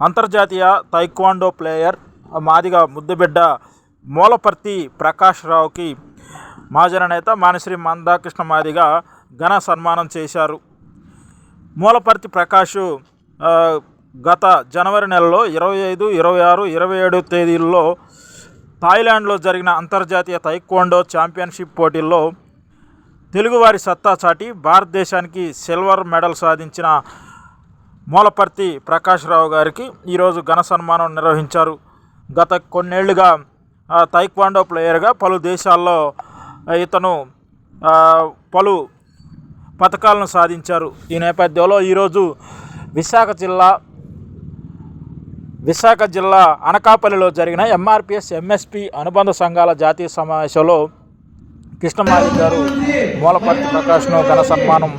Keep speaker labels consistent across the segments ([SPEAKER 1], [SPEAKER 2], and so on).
[SPEAKER 1] అంతర్జాతీయ taekwondo player Madiga ముద్దుబిడ్డ మూలపర్తి ప్రకాష్ రావుకి మహాజన నేత మానశ్రీ మందాకృష్ణ మాదిగా ఘన సన్మానం చేశారు. మూలపర్తి ప్రకాష్ గత జనవరి నెలలో ఇరవై ఐదు ఇరవై ఆరు ఇరవై ఏడు తేదీల్లో థాయిలాండ్లో జరిగిన అంతర్జాతీయ తైక్వాండో ఛాంపియన్షిప్ పోటీల్లో తెలుగువారి సత్తా చాటి భారతదేశానికి సిల్వర్ మెడల్ సాధించిన మూలపర్తి ప్రకాష్ రావు గారికి ఈరోజు ఘన సన్మానం నిర్వహించారు. గత కొన్నేళ్ళుగా తైక్వాండో ప్లేయర్గా పలు దేశాల్లో ఇతను పలు పథకాలను సాధించారు. ఈ నేపథ్యంలో ఈరోజు విశాఖ జిల్లా విశాఖ జిల్లా అనకాపల్లిలో జరిగిన ఎంఆర్పిఎస్ ఎంఎస్పి అనుబంధ సంఘాల జాతీయ సమావేశంలో కృష్ణమాలి గారు మూలపర్తి ప్రకాష్ను ఘన సన్మానం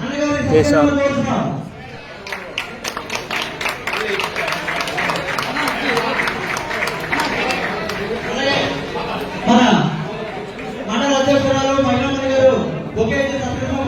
[SPEAKER 1] చేశారు.
[SPEAKER 2] Gracias.